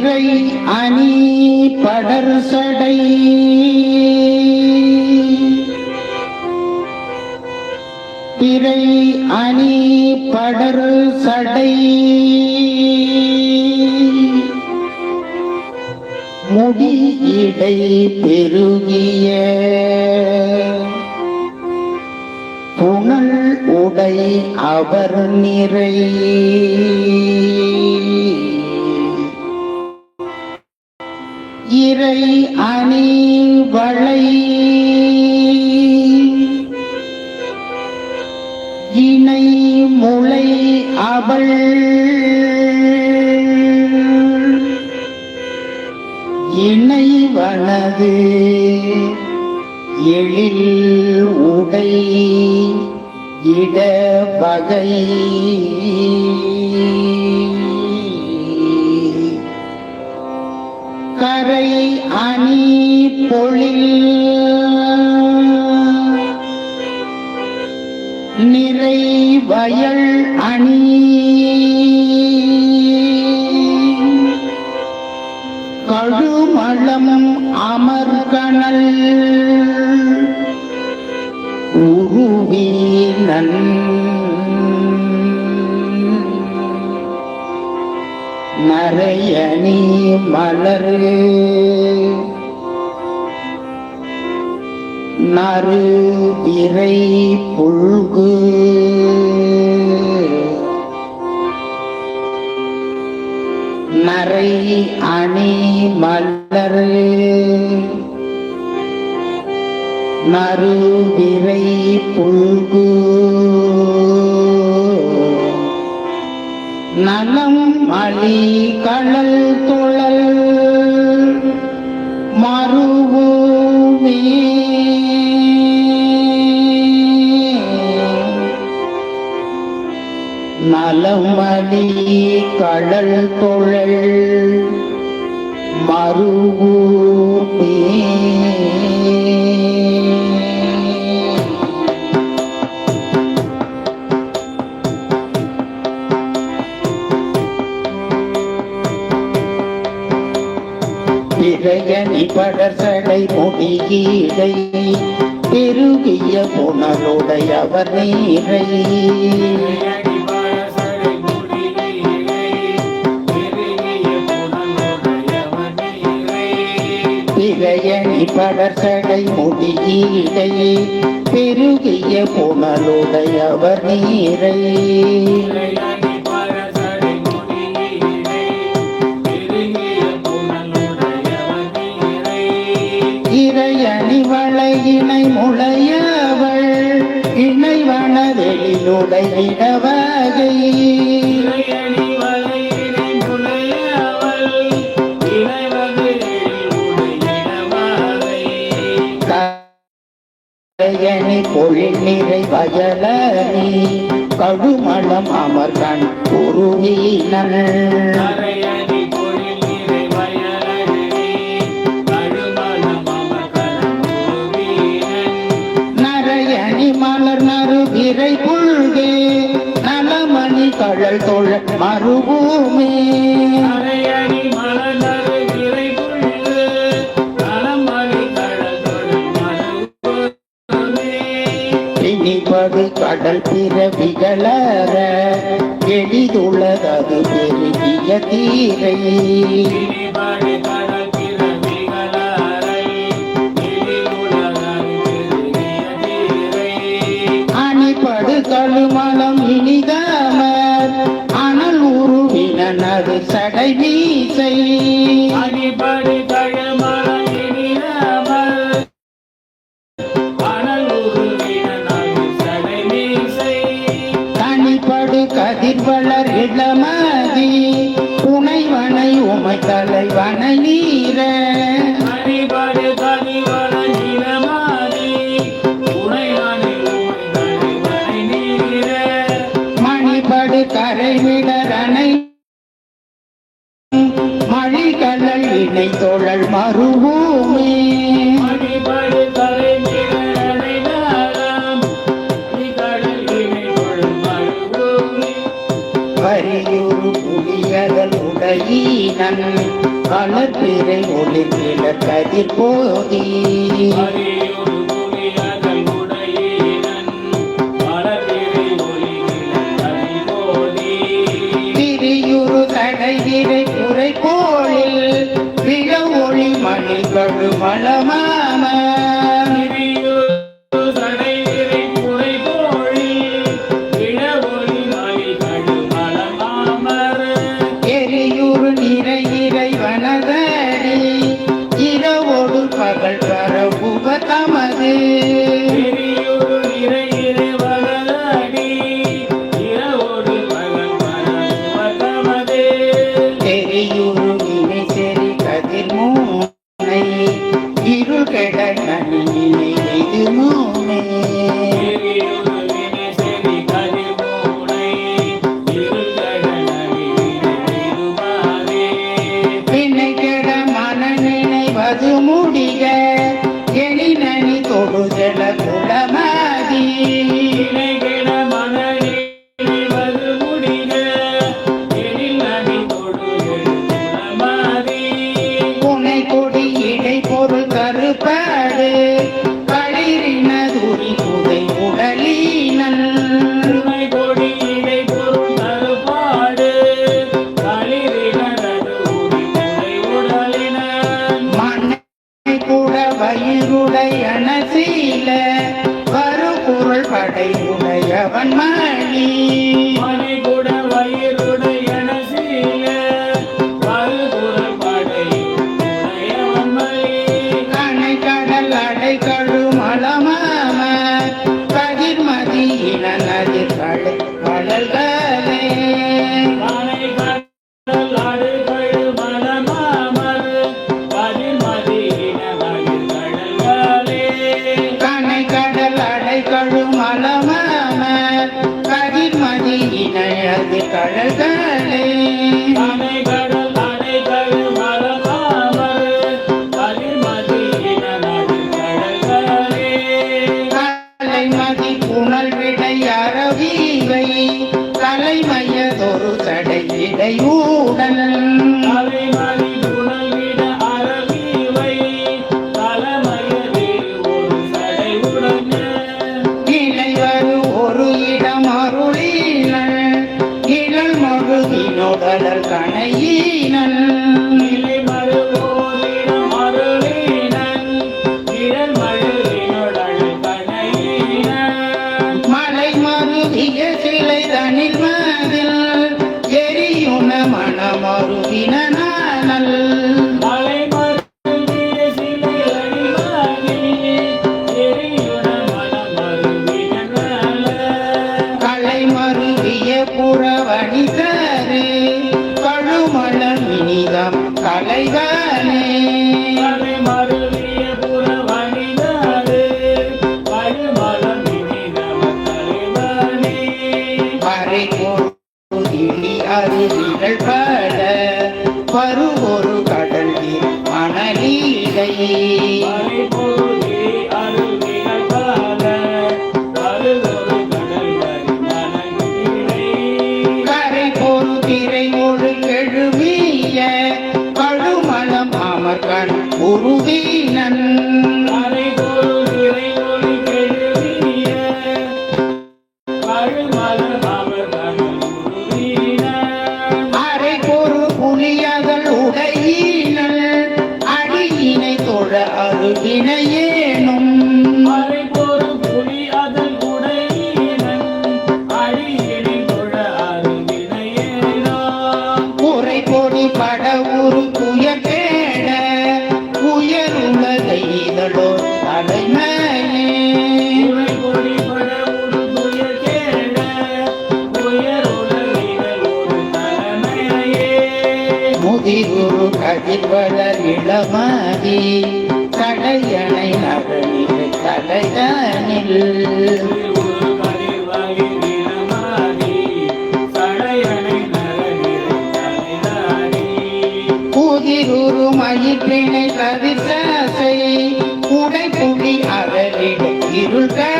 இறை அணி படர் சடை. பிறை அணி படர் சடை. முடி இடை பெருகிய புனல் உடை அவர் நிறை. இறை அணி வளை. இணை முளை அவள். இணைவனது எழில் உடை இட வகை. கரை அணி பொழில். நிறை வயல் அணி. கழுமளம் அமர்கணல் உருவி நன் மறையணி மலரு. நறு இறை புல்கு. நரை அணி மலரு. நறு விரை புல்கு. நலம் மணி கடல் துழல் மறுவுமே நலமணி கடல் தொழல் மறுவுமே படர்சடை முடியீடை பெருகிய புனலுடையவர் நீரை. பிறையணி படர்சடை முடியீடை பெருகிய புனலுடையவர் நீரை. இணைவனதெழிலுடைய வகை பொழில் நிறை வயலனி கடுமணம் அமர்கண் குருவீனன் விரை புல்கே நலமணி கழல் தொழ மறுபூமே. பிணிபடு கடல் பிறவிகளற எளிதுள்ளதது பெருகிய தீரை. உருவினது சடை மீசை அடிபடி வாழ திரை ஒளிர்கிற கதிர் போதி. குஞ்சல குடம Juan Hare Krishna. அருகினையேனும் மறைபொரு புலி அதன் உடையீரன். அடியடி கொழ அருகினையேனா குறைபொடி பட உரு துயக்கேட உயருலகை இதழோ தலைமையே. குறைபொடி பட உரு துயக்கேட உயருலகை இதழோ தலைமையே. முதிகுரு கதிர்வளர் இளமாதி தலையணை நகனில் தலையணில் புதிரூரு மயிற்றினை தவிர்த்த செய் உடை புலி அகலிடும் இருள்கள்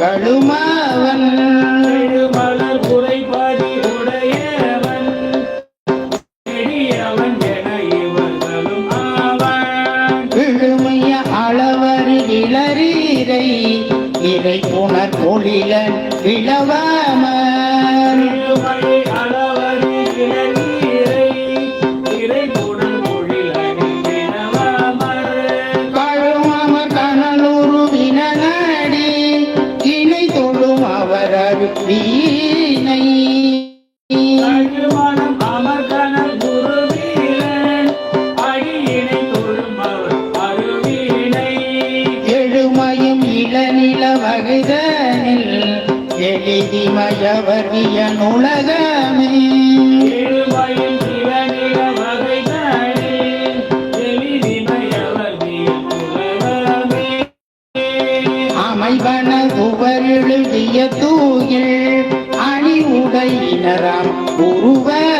கடுமாவன் சிவவர் வியனுலகமே அமைவன துவர் எழுதிய தூயில் அணி உடையினராம் உருவர்.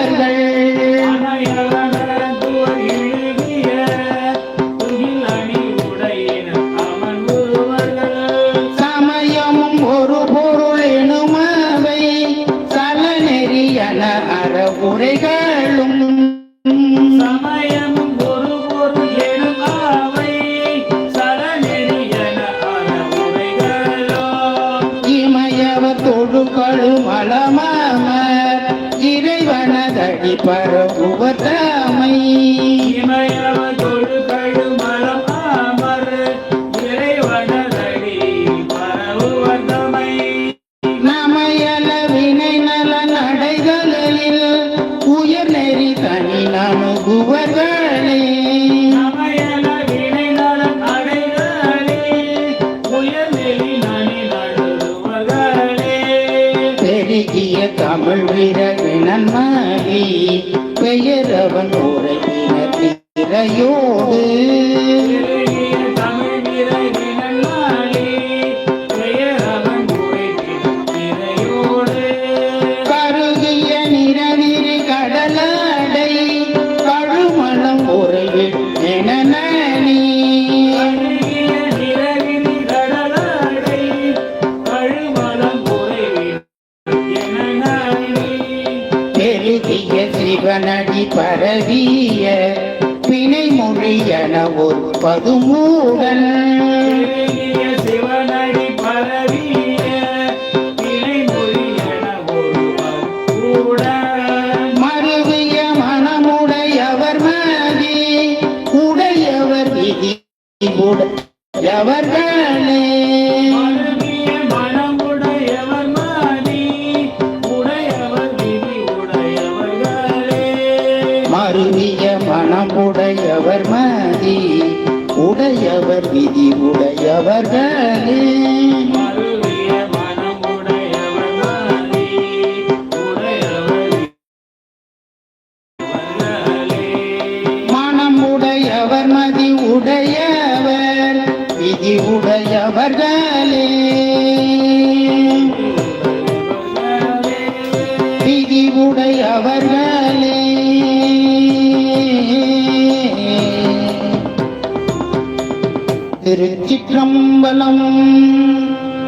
Para o mundo.